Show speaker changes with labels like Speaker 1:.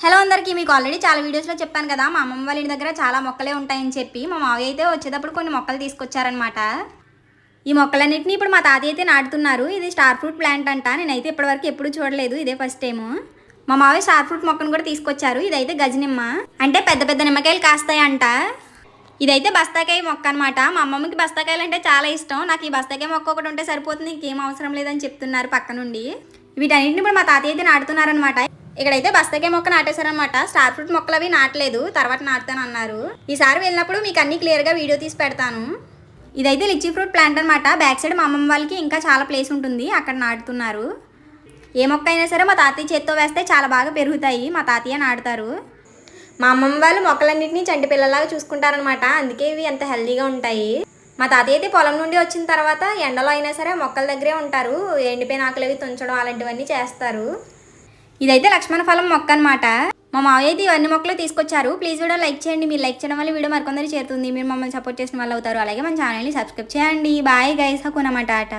Speaker 1: Hello అందరికీ మీకు already చాలా వీడియోస్లో చెప్పాను కదా మా అమ్మమ్మ వాళ్ళ ఇంటి దగ్గర చాలా మొక్కలే ఉంటాయని చెప్పి మా మావయ్య అయితే వచ్చేటప్పుడు కొన్ని మొక్కలు తీసుకొచ్చారనమాట ఈ మొక్కలన్నింటినీ ఇప్పుడు మా తాతయ్య అయితే నాటుతున్నారు. ఇది స్టార్ ఫ్రూట్ ప్లాంట్ అంట. నేనైతే ఇప్పటివరకు ఎప్పుడు చూడలేదు ఇదే ఫస్ట్ టైము మా మావయ్య స్టార్ ఫ్రూట్ మొక్కను కూడా తీసుకొచ్చారు. ఇదైతే గజనిమ్మ. అంటే పెద్ద పెద్ద నిమ్మకాయలు కాస్తాయంట. ఇదైతే బస్తాకాయ మొక్క అనమాట మా అమ్మమ్మకి బస్తాకాయలు అంటే చాలా ఇష్టం. నాకు ఈ బస్తాకాయ మొక్క ఒకటి ఉంటే సరిపోతుంది ఇంకేం అవసరం లేదని చెప్తున్నారు పక్క నుండి. వీటన్నింటిని ఇప్పుడు మా తాతయ్య అయితే నాటుతున్నారనమాట ఇక్కడైతే బస్తాకాయ మొక్క నాటేశారనమాట స్టార్ ఫ్రూట్ మొక్కలు అవి నాటలేదు. తర్వాత నాటుతాను అన్నారు. ఈసారి వెళ్ళినప్పుడు మీకు అన్ని క్లియర్గా వీడియో తీసి పెడతాను. ఇదైతే లిచ్చి ఫ్రూట్ ప్లాంట్ అనమాట బ్యాక్ సైడ్ మా అమ్మమ్మ వాళ్ళకి ఇంకా చాలా ప్లేస్ ఉంటుంది. అక్కడ నాటుతున్నారు. ఏ మొక్క అయినా సరే మా తాతయ్య చేత్తో వేస్తే చాలా బాగా పెరుగుతాయి. మా తాతయ్య నాటుతారు. మా అమ్మమ్మ వాళ్ళు మొక్కలన్నింటినీ చంటి పిల్లలాగా చూసుకుంటారనమాట అందుకే ఇవి ఎంత హెల్దీగా ఉంటాయి. మా తాతయ్య అయితే పొలం నుండి వచ్చిన తర్వాత ఎండలో అయినా సరే మొక్కల దగ్గరే ఉంటారు. ఎండిపోయిన ఆకులు అవి తుంచడం అలాంటివన్నీ చేస్తారు. ఇదైతే లక్ష్మణ ఫలం మొక్క అనమాట మా మావయ్య అయితే ఇవన్నీ మొక్కలు తీసుకొచ్చారు. ప్లీజ్ వీడియో లైక్ చేయండి. మీరు లైక్ చేయడం వల్ల వీడియో మరికొందరు చేరుతుంది. మీరు మమ్మల్ని సపోర్ట్ చేసిన వాళ్ళు అవుతారు అలాగే మన ఛానల్ని సబ్స్క్రైబ్ చేయండి. Bye guys. హకునమాట ఆట.